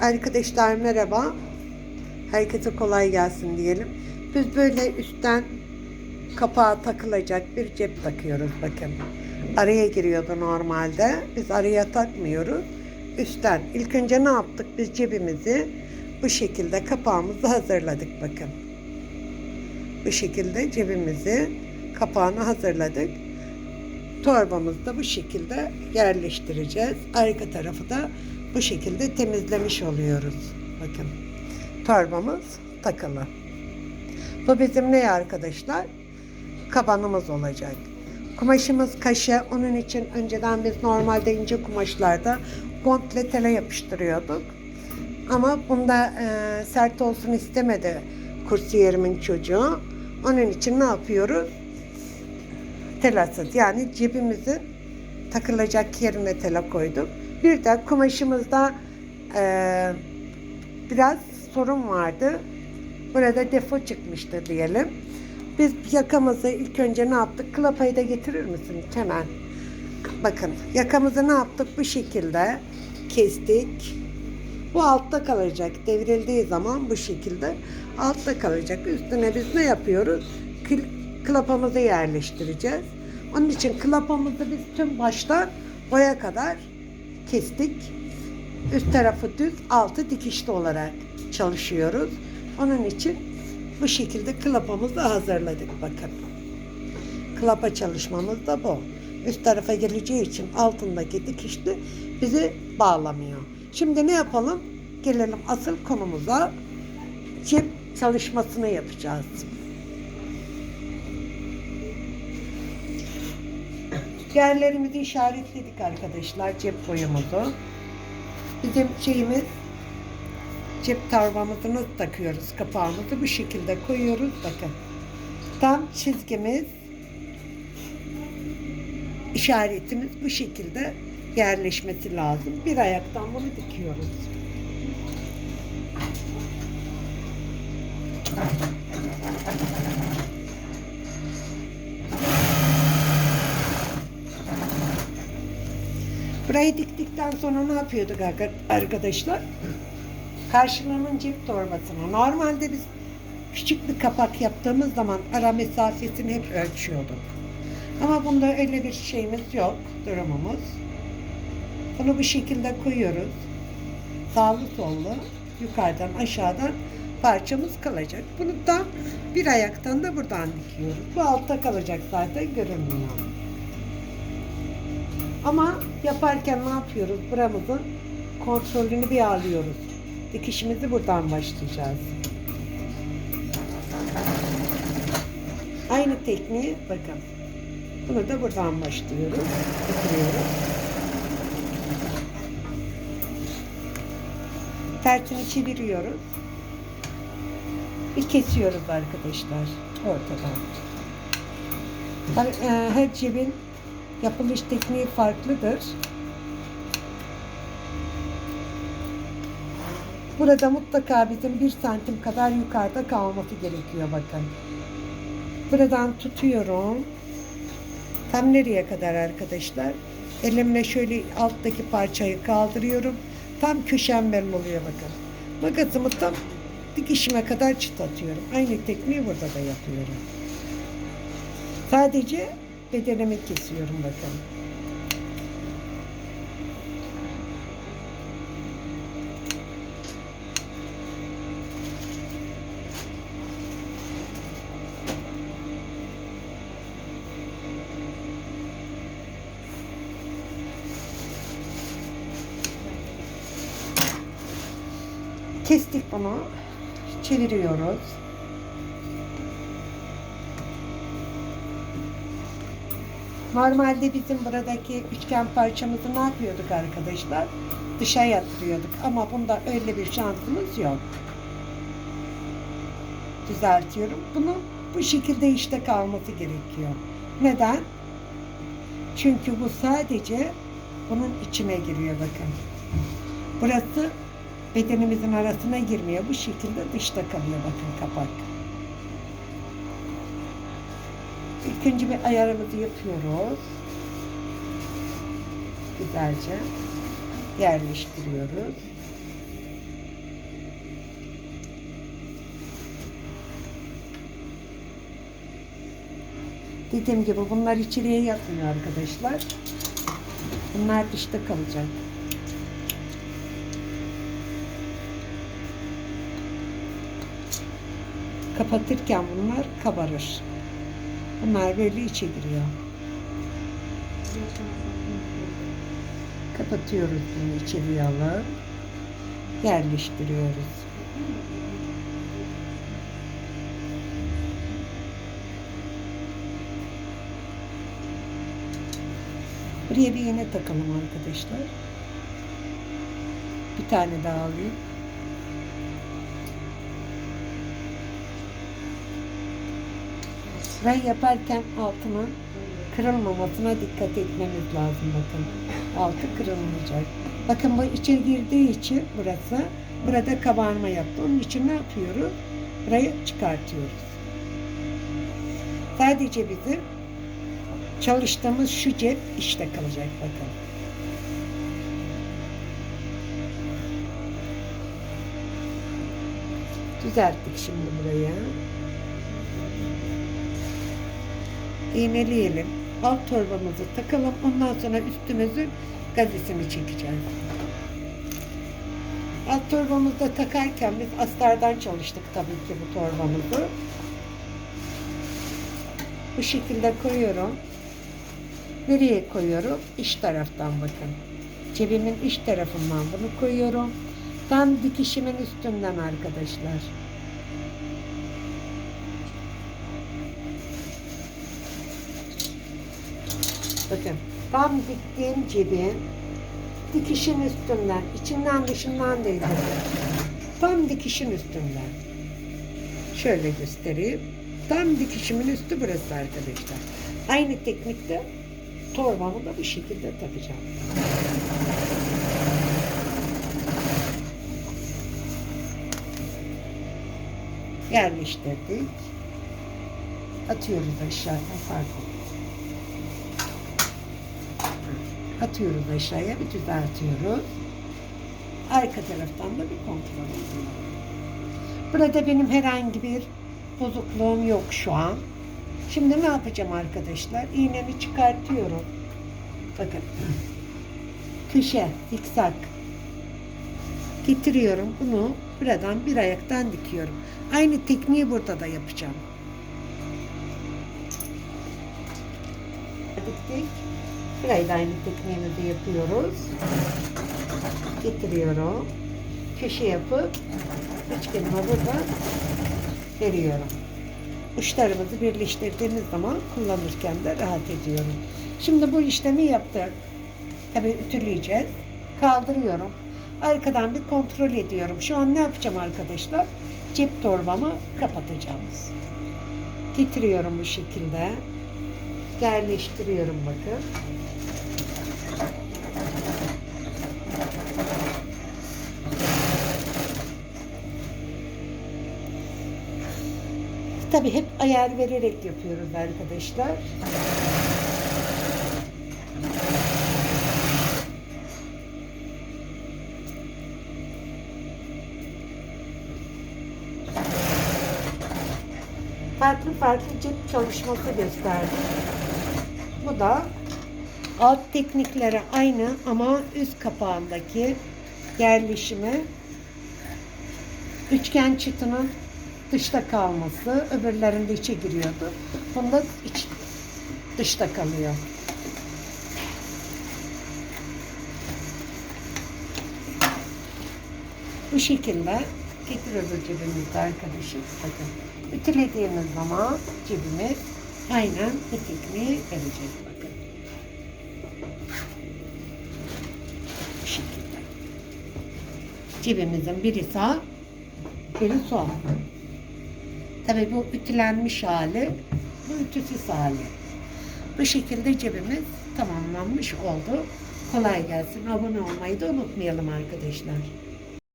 Arkadaşlar merhaba. Herkese kolay gelsin diyelim. Biz böyle üstten kapağa takılacak bir cep takıyoruz bakın. Araya giriyordu normalde. Biz araya takmıyoruz. Üstten. İlk önce ne yaptık? Biz cebimizi bu şekilde kapağımızı hazırladık bakın. Bu şekilde cebimizi kapağını hazırladık. Torbamızı da bu şekilde yerleştireceğiz. Arka tarafı da bu şekilde temizlemiş oluyoruz. Bakın. Torbamız takılı. Bu bizim ne arkadaşlar? Kabanımız olacak. Kumaşımız kaşe. Onun için önceden biz normalde ince kumaşlarda komple tele yapıştırıyorduk. Ama bunda e, sert olsun istemedi kursiyerimin çocuğu. Onun için ne yapıyoruz? telasız yani cebimizin takılacak yerine tela koyduk. Bir de kumaşımızda eee, biraz sorun vardı. Burada defo çıkmıştı diyelim. Biz yakamızı ilk önce ne yaptık? Klapayı da getirir misin hemen? Bakın yakamızı ne yaptık? Bu şekilde kestik. Bu altta kalacak. Devrildiği zaman bu şekilde altta kalacak. Üstüne biz ne yapıyoruz? Kl- klapamızı yerleştireceğiz. Onun için klapamızı biz tüm baştan boya kadar kestik. Üst tarafı düz, altı dikişli olarak çalışıyoruz. Onun için bu şekilde klapamızı hazırladık bakın. Klapa çalışmamız da bu. Üst tarafa geleceği için altındaki dikişli bizi bağlamıyor. Şimdi ne yapalım? Gelelim asıl konumuza. Cep çalışmasını yapacağız. Yerlerimizi işaretledik arkadaşlar cep boyumuzu. Bizim şeyimiz cep torbamızı nasıl takıyoruz kapağımızı bu şekilde koyuyoruz bakın. Tam çizgimiz işaretimiz bu şekilde yerleşmesi lazım. Bir ayaktan bunu dikiyoruz. Burayı diktikten sonra ne yapıyorduk arka- arkadaşlar? Karşılanan cep torbasını. Normalde biz küçük bir kapak yaptığımız zaman ara mesafesini hep ölçüyorduk. Ama bunda öyle bir şeyimiz yok, durumumuz. Bunu bu şekilde koyuyoruz. Sağlı sollu, yukarıdan aşağıdan parçamız kalacak. Bunu da bir ayaktan da buradan dikiyoruz. Bu altta kalacak zaten görünmüyor. Ama yaparken ne yapıyoruz? Buramızın kontrolünü bir alıyoruz. Dikişimizi buradan başlayacağız. Aynı tekniği bakın. Bunu da buradan başlıyoruz. Bitiriyoruz. Tersini çeviriyoruz. Bir kesiyoruz arkadaşlar ortadan. E, her cebin yapılış tekniği farklıdır. Burada mutlaka bizim bir santim kadar yukarıda kalması gerekiyor bakın. Buradan tutuyorum. Tam nereye kadar arkadaşlar? Elimle şöyle alttaki parçayı kaldırıyorum. Tam köşem belli oluyor bakın. Makasımı tam dikişime kadar çıt atıyorum. Aynı tekniği burada da yapıyorum. Sadece bedenimi kesiyorum bakın. Kestik bunu. Çeviriyoruz. Normalde bizim buradaki üçgen parçamızı ne yapıyorduk arkadaşlar? Dışa yatırıyorduk ama bunda öyle bir şansımız yok. Düzeltiyorum. Bunu bu şekilde işte kalması gerekiyor. Neden? Çünkü bu sadece bunun içine giriyor bakın. Burası bedenimizin arasına girmiyor. Bu şekilde dışta kalıyor bakın kapak. İlk önce bir ayarımızı yapıyoruz. Güzelce yerleştiriyoruz. Dediğim gibi bunlar içeriye yatmıyor arkadaşlar. Bunlar dışta kalacak. Kapatırken bunlar kabarır. Bunlar böyle içe giriyor. Kapatıyoruz bunu içeriye alıp yerleştiriyoruz. Buraya bir iğne takalım arkadaşlar. Bir tane daha alayım. Sprey yaparken altının kırılmamasına dikkat etmemiz lazım bakın. Altı kırılmayacak. Bakın bu içeri girdiği için burası burada kabarma yaptı. Onun için ne yapıyoruz? Burayı çıkartıyoruz. Sadece bizim çalıştığımız şu cep işte kalacak bakın. Düzelttik şimdi burayı. İğneleyelim. Alt torbamızı takalım. Ondan sonra üstümüzün gazetesini çekeceğiz. Alt torbamızı da takarken biz astardan çalıştık tabii ki bu torbamızı. Bu şekilde koyuyorum. Nereye koyuyorum? İç taraftan bakın. Cebimin iç tarafından bunu koyuyorum. Tam dikişimin üstünden arkadaşlar. Bakın tam diktiğim cebin dikişin üstünden, içinden dışından değil. Tam dikişin üstünden. Şöyle göstereyim. Tam dikişimin üstü burası arkadaşlar. Aynı teknikte torbamı da bu şekilde takacağım. Yerleştirdik. Atıyoruz aşağıya. Pardon. Atıyoruz aşağıya bir düzeltiyoruz. Arka taraftan da bir kontrol ediyoruz. Burada benim herhangi bir bozukluğum yok şu an. Şimdi ne yapacağım arkadaşlar? İğnemi çıkartıyorum. Bakın. Köşe, zikzak. Getiriyorum bunu buradan bir ayaktan dikiyorum. Aynı tekniği burada da yapacağım. Diktik. Burayı da aynı tekniğimizi yapıyoruz. Getiriyorum. Köşe yapıp üçgenime burada veriyorum. Uçlarımızı birleştirdiğimiz zaman kullanırken de rahat ediyorum. Şimdi bu işlemi yaptık. Tabii ütüleyeceğiz. Kaldırıyorum. Arkadan bir kontrol ediyorum. Şu an ne yapacağım arkadaşlar? Cep torbamı kapatacağım. Getiriyorum bu şekilde. Yerleştiriyorum bakın. Tabii hep ayar vererek yapıyoruz arkadaşlar. Farklı farklı cep çalışması gösterdim. Bu da alt teknikleri aynı ama üst kapağındaki yerleşimi üçgen çıtının dışta kalması, öbürlerinde içe giriyordu. Bunda iç, dışta kalıyor. Bu şekilde getiriyoruz cebimizde arkadaşım. Bakın ütülediğimiz zaman cebimiz aynen bu tekniği verecek. Bakın. Bu şekilde. Cebimizin biri sağ, biri sol. Tabii bu ütülenmiş hali, bu ütüsüz hali. Bu şekilde cebimiz tamamlanmış oldu. Kolay gelsin. Abone olmayı da unutmayalım arkadaşlar.